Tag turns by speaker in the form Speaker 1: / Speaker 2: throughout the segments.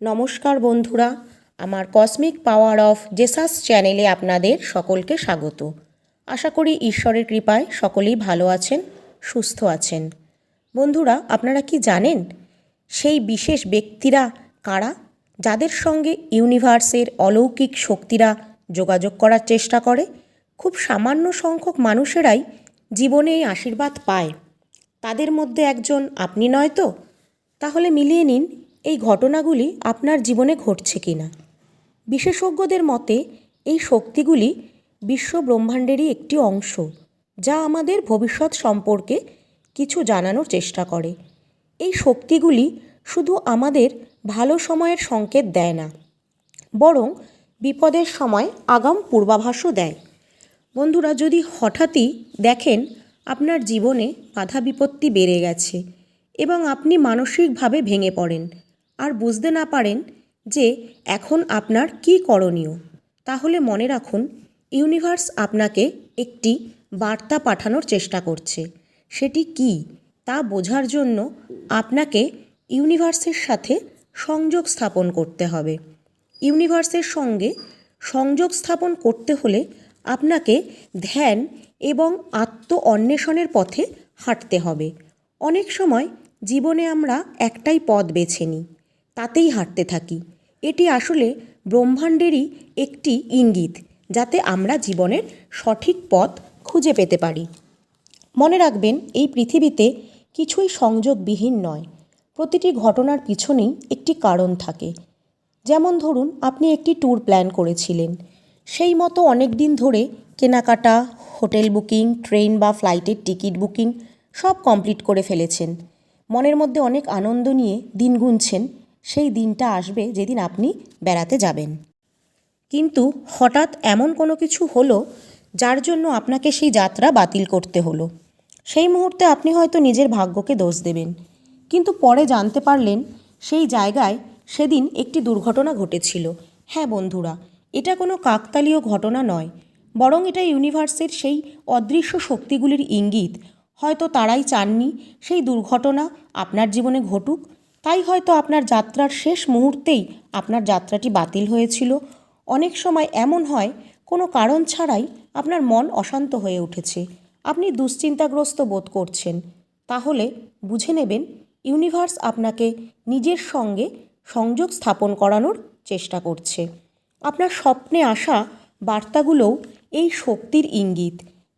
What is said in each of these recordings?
Speaker 1: নমস্কার বন্ধুরা, আমার কসমিক পাওয়ার অফ জেসাস চ্যানেলে আপনাদের সকলকে স্বাগত। আশা করি ঈশ্বরের কৃপায় সকলেই ভালো আছেন, সুস্থ আছেন। বন্ধুরা, আপনারা কি জানেন, সেই বিশেষ ব্যক্তিরা কারা? যাদের সঙ্গে ইউনিভার্সের অলৌকিক শক্তিরা যোগাযোগ করার চেষ্টা করে, খুব সামান্য সংখ্যক মানুষেরাই জীবনে এই আশীর্বাদ পায়। তাদের মধ্যে একজন আপনি নয় তো? তাহলে মিলিয়ে নিন এই ঘটনাগুলি আপনার জীবনে ঘটছে কি না? বিশেষজ্ঞদের মতে, এই শক্তিগুলি বিশ্ব ব্রহ্মাণ্ডেরই একটি অংশ, যা আমাদের ভবিষ্যৎ সম্পর্কে কিছু জানানোর চেষ্টা করে। এই শক্তিগুলি শুধু আমাদের ভালো সময়ের সংকেত দেয় না, বরং বিপদের সময় আগাম পূর্বাভাসও দেয়। বন্ধুরা, যদি হঠাৎই দেখেন আপনার জীবনে বাধা বিপত্তি বেড়ে গেছে এবং আপনি মানসিকভাবে ভেঙে পড়েন আর বুঝতে না পারেন যে এখন আপনার কী করণীয়। তাহলে মনে রাখুন, ইউনিভার্স আপনাকে একটি বার্তা পাঠানোর চেষ্টা করছে। সেটি কি তা বোঝার জন্য আপনাকে ইউনিভার্সের সাথে সংযোগ স্থাপন করতে হবে। ইউনিভার্সের সঙ্গে সংযোগ স্থাপন করতে হলে আপনাকে ধ্যান এবং আত্ম অন্বেষণের পথে হাঁটতে হবে। অনেক সময় জীবনে আমরা একটাই পথ বেছে নিই। তাতেই হাঁটতে থাকি। এটি আসলে ব্রহ্মাণ্ডেরই একটি ইঙ্গিত, যাতে আমরা জীবনের সঠিক পথ খুঁজে পেতে পারি। মনে রাখবেন, এই পৃথিবীতে কিছুই সংযোগবিহীন নয়। প্রতিটি ঘটনার পিছনেই একটি কারণ থাকে। যেমন ধরুন, আপনি একটি ট্যুর প্ল্যান করেছিলেন। সেই মতো অনেক দিন ধরে কেনাকাটা, হোটেল বুকিং, ট্রেন বা ফ্লাইটের টিকিট বুকিং সব কমপ্লিট করে ফেলেছেন। মনের মধ্যে অনেক আনন্দ নিয়ে দিন গুনছেন। সেই দিনটা আসবে যেদিন আপনি বেড়াতে যাবেন। কিন্তু হঠাৎ এমন কোনো কিছু হলো যার জন্য আপনাকে সেই যাত্রা বাতিল করতে হলো। সেই মুহূর্তে আপনি হয়তো নিজের ভাগ্যকে দোষ দেবেন, কিন্তু পরে জানতে পারলেন সেই জায়গায় সেদিন একটি দুর্ঘটনা ঘটেছিল। হ্যাঁ বন্ধুরা, এটা কোনো কাকতালীয় ঘটনা নয়, বরং এটা ইউনিভার্সের সেই অদৃশ্য শক্তিগুলির ইঙ্গিত। হয়তো তারাই চাননি সেই দুর্ঘটনা আপনার জীবনে ঘটুক তাই হয়তো আপনার যাত্রার শেষ মুহূর্তেই আপনার যাত্রাটি বাতিল হয়েছিল। অনেক সময় এমন হয়, কোনো কারণ ছাড়াই আপনার মন অশান্ত হয়ে উঠেছে। আপনি দুশ্চিন্তাগ্রস্ত বোধ করছেন। তাহলে বুঝে নেবেন, ইউনিভার্স আপনাকে নিজের সঙ্গে সংযোগ স্থাপন করানোর চেষ্টা করছে। আপনার স্বপ্নে আসা বার্তাগুলোও এই শক্তির ইঙ্গিত।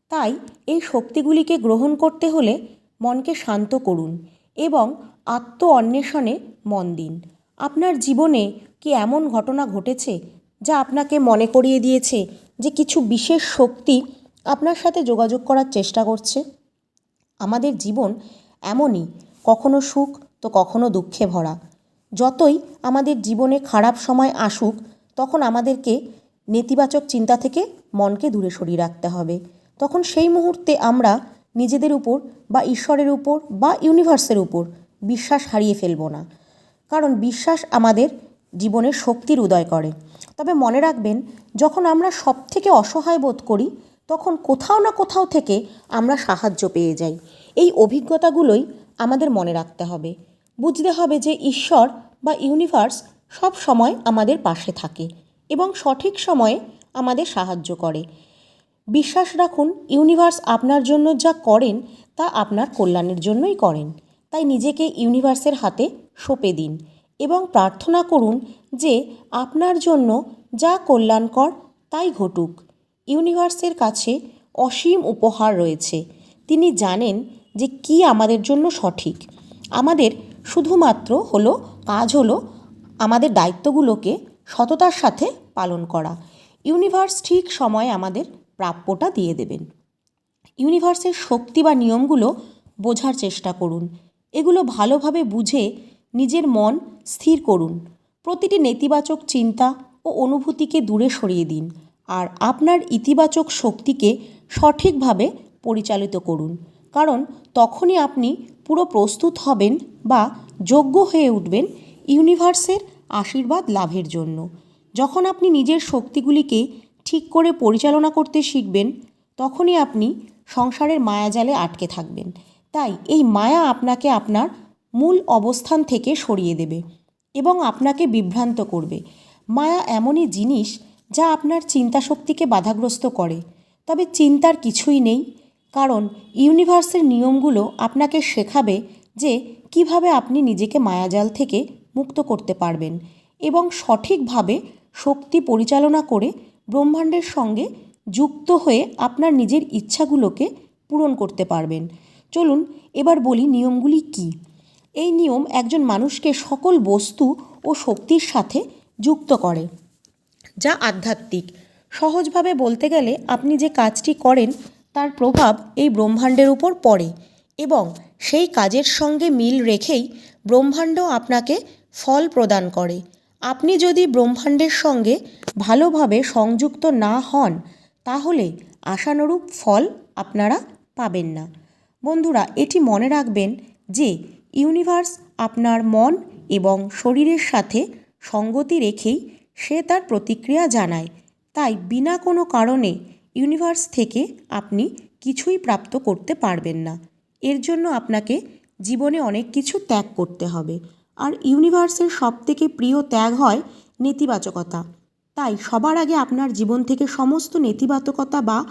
Speaker 1: তাই এই শক্তিগুলিকে গ্রহণ করতে হলে মনকে শান্ত করুন এবং আত্ম অন্বেষণে মন দিন। আপনার জীবনে কি এমন ঘটনা ঘটেছে যা আপনাকে মনে করিয়ে দিয়েছে যে কিছু বিশেষ শক্তি আপনার সাথে যোগাযোগ করার চেষ্টা করছে? আমাদের জীবন এমনই, কখনো সুখ তো কখনো দুঃখে ভরা। যতই আমাদের জীবনে খারাপ সময় আসুক, তখন আমাদেরকে নেতিবাচক চিন্তা থেকে মনকে দূরে সরিয়ে রাখতে হবে। তখন সেই মুহূর্তে আমরা নিজেদের উপর বা ঈশ্বরের উপর বা ইউনিভার্সের উপর বিশ্বাস হারিয়ে ফেলব না। কারণ বিশ্বাস আমাদের জীবনের শক্তির উদয় করে। তবে মনে রাখবেন, যখন আমরা সব থেকে অসহায় বোধ করি, তখন কোথাও না কোথাও থেকে আমরা সাহায্য পেয়ে যাই। এই অভিজ্ঞতাগুলোই আমাদের মনে রাখতে হবে। বুঝতে হবে যে ঈশ্বর বা ইউনিভার্স সব সময় আমাদের পাশে থাকে এবং সঠিক সময়ে আমাদের সাহায্য করে। বিশ্বাস রাখুন, ইউনিভার্স আপনার জন্য যা করেন, তা আপনার কল্যাণের জন্যই করেন। তাই নিজেকে ইউনিভার্সের হাতে সঁপে দিন এবং প্রার্থনা করুন যে আপনার জন্য যা কল্যাণকর তাই ঘটুক। ইউনিভার্সের কাছে অসীম উপহার রয়েছে। তিনি জানেন যে কি আমাদের জন্য সঠিক। আমাদের শুধুমাত্র হলো, কাজ হলো আমাদের দায়িত্বগুলোকে সততার সাথে পালন করা। ইউনিভার্স ঠিক সময়ে আমাদের প্রাপ্যটা দিয়ে দেবেন। ইউনিভার্সের শক্তি বা নিয়মগুলো বোঝার চেষ্টা করুন। এগুলো ভালোভাবে বুঝে নিজের মন স্থির করুন। প্রতিটি নেতিবাচক চিন্তা ও অনুভূতিকে দূরে সরিয়ে দিন আর আপনার ইতিবাচক শক্তিকে সঠিকভাবে পরিচালিত করুন। কারণ তখনই আপনি পুরো প্রস্তুত হবেন বা যোগ্য হয়ে উঠবেন ইউনিভার্সের আশীর্বাদ লাভের জন্য। যখন আপনি নিজের শক্তিগুলিকে ঠিক করে পরিচালনা করতে শিখবেন, তখনই আপনি সংসারের মায়াজালে আটকে থাকবেন। তাই এই মায়া আপনাকে আপনার মূল অবস্থান থেকে সরিয়ে দেবে এবং আপনাকে বিভ্রান্ত করবে। মায়া এমনই জিনিস যা আপনার চিন্তাশক্তিকে বাধাগ্রস্ত করে। তবে চিন্তার কিছুই নেই, কারণ ইউনিভার্সের নিয়মগুলো আপনাকে শেখাবে যে কীভাবে আপনি নিজেকে মায়াজাল থেকে মুক্ত করতে পারবেন এবং সঠিকভাবে শক্তি পরিচালনা করে ব্রহ্মাণ্ডের সঙ্গে যুক্ত হয়ে আপনার নিজের ইচ্ছাগুলোকে পূরণ করতে পারবেন। চলুন এবার বলি নিয়মগুলি কী? এই নিয়ম একজন মানুষকে সকল বস্তু ও শক্তির সাথে যুক্ত করে, যা আধ্যাত্মিক। সহজভাবে বলতে গেলে আপনি যে কাজটি করেন, তার প্রভাব এই ব্রহ্মাণ্ডের উপর পড়ে এবং সেই কাজের সঙ্গে মিল রেখেই ব্রহ্মাণ্ড আপনাকে ফল প্রদান করে। আপনি যদি ব্রহ্মাণ্ডের সঙ্গে ভালোভাবে সংযুক্ত না হন, তাহলে আশানুরূপ ফল আপনারা পাবেন না। বন্ধুরা, এটি মনে রাখবেন যে ইউনিভার্স আপনার মন এবং শরীরের সাথে সঙ্গতি রেখেই সে তার প্রতিক্রিয়া জানায়। তাই বিনা কোনো কারণে ইউনিভার্স থেকে আপনি কিছুই প্রাপ্ত করতে পারবেন না। এর জন্য আপনাকে জীবনে অনেক কিছু ত্যাগ করতে হবে। আর ইউনিভার্সের সবথেকে প্রিয় ত্যাগ হয় নেতিবাচকতা। তাই সবার আগে আপনার জীবন থেকে সমস্ত নেতিবাচকতা বা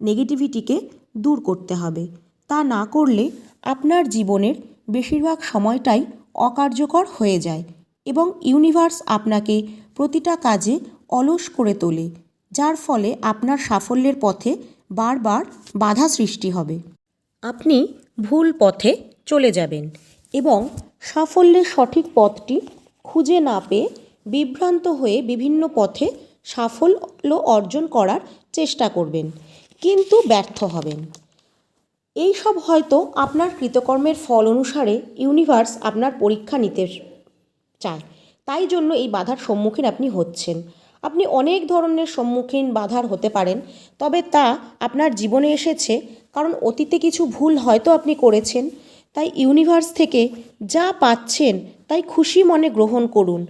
Speaker 1: নেগেটিভিটিকে দূর করতে হবে। তা না করলে আপনার জীবনের বেশিরভাগ সময়টাই অকার্যকর হয়ে যায় এবং ইউনিভার্স আপনাকে প্রতিটা কাজে অলস করে তোলে, যার ফলে আপনার সাফল্যের পথে বারবার বাধা সৃষ্টি হবে। আপনি ভুল পথে চলে যাবেন এবং সাফল্যের সঠিক পথটি খুঁজে না পেয়ে বিভ্রান্ত হয়ে বিভিন্ন পথে সাফল্য অর্জন করার চেষ্টা করবেন, কিন্তু ব্যর্থ হবেন। এই সব হয়তো আপনার কৃতকর্মের ফল অনুসারে ইউনিভার্স আপনার পরীক্ষা নিতে চায়। তাই জন্য এই বাধার সম্মুখীন আপনি হচ্ছেন। আপনি অনেক ধরনের সম্মুখীন বাধার হতে পারেন, তবে তা আপনার জীবনে এসেছে, কারণ অতীতে কিছু ভুল হয়তো আপনি করেছেন। তাই ইউনিভার্স থেকে যা পাচ্ছেন, তাই খুশি মনে গ্রহণ করুন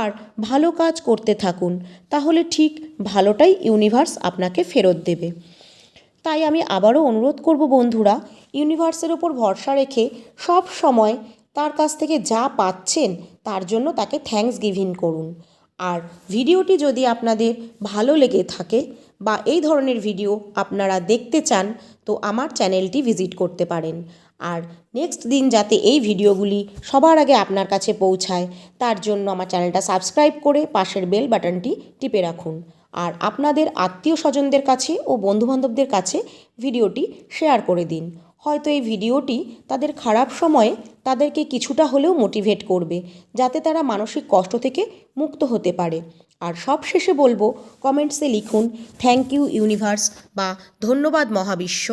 Speaker 1: আর ভালো কাজ করতে থাকুন। তাহলে ঠিক ভালোটাই ইউনিভার্স আপনাকে ফেরত দেবে। তাই আমি আবারও অনুরোধ করব বন্ধুরা ইউনিভার্সের ওপর ভরসা রেখে সব সময় তার কাছ থেকে যা পাচ্ছেন তার জন্য তাকে থ্যাঙ্কস গিভিং করুন। আর ভিডিওটি যদি আপনাদের ভালো লেগে থাকে বা এই ধরনের ভিডিও আপনারা দেখতে চান, তো আমার চ্যানেলটি ভিজিট করতে পারেন। আর নেক্সট দিন যাতে এই ভিডিওগুলি সবার আগে আপনার কাছে পৌঁছায়, তার জন্য আমার চ্যানেলটা সাবস্ক্রাইব করে পাশের বেল বাটনটি টিপে রাখুন। আর আপনাদের আত্মীয় স্বজনদের কাছে ও বন্ধুবান্ধবদের কাছে ভিডিওটি শেয়ার করে দিন। হয়তো এই ভিডিওটি তাদের খারাপ সময়ে তাদেরকে কিছুটা হলেও মোটিভেট করবে, যাতে তারা মানসিক কষ্ট থেকে মুক্ত হতে পারে। আর সব শেষে বলব, কমেন্টসে লিখুন, থ্যাংক ইউ ইউনিভার্স বা ধন্যবাদ মহাবিশ্ব